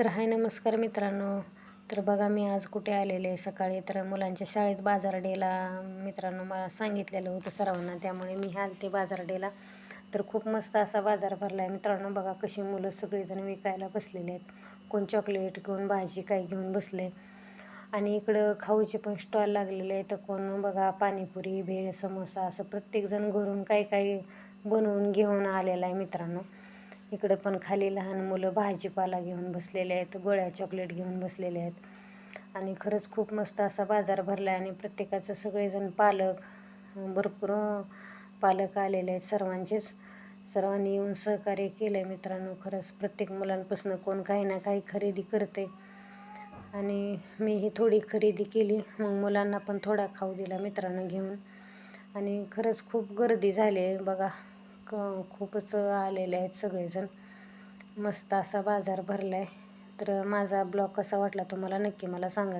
तर हाय नमस्कार मित्रांनो. तर बघा मी आज कुठे आलेले आहे सकाळी. तर मुलांच्या शाळेत बाजार डेला मित्रांनो मला सांगितलेलं होतं सर्वांना त्यामुळे मी आलते बाजार डेला. तर खूप मस्त असा बाजार भरला आहे मित्रांनो. बघा कशी मुलं सगळेजण विकायला बसलेले आहेत. कोण चॉकलेट घेऊन भाजी काय घेऊन बसले. आणि इकडं खाऊचे पण स्टॉल लागलेले आहेत. तर कोण बघा पाणीपुरी भेळ समोसा असं प्रत्येकजण घरून काही काही बनवून घेऊन आलेला आहे मित्रांनो. इकडं पण खाली लहान मुलं भाजीपाला घेऊन बसलेले आहेत गोळ्या चॉकलेट घेऊन बसलेले आहेत. आणि खरंच खूप मस्त असा बाजार भरला आहे आणि प्रत्येकाचं सगळेजण पालक भरपूर पालक आलेले आहेत सर्वांचेच. सर्वांनी येऊन सहकार्य केलं आहे मित्रांनो खरंच प्रत्येक मुलांपासून कोण काही ना काही खरेदी करते आणि मी ही थोडी खरेदी केली मग मुलांना पण थोडा खाऊ दिला मित्रांनो घेऊन. आणि खरंच खूप गर्दी झाली आहे बघा क खूपच आलेले आहेत सगळेजण. मस्त असा बाजार भरला आहे तर माझा ब्लॉग कसा वाटला तुम्हाला नक्की मला सांगा.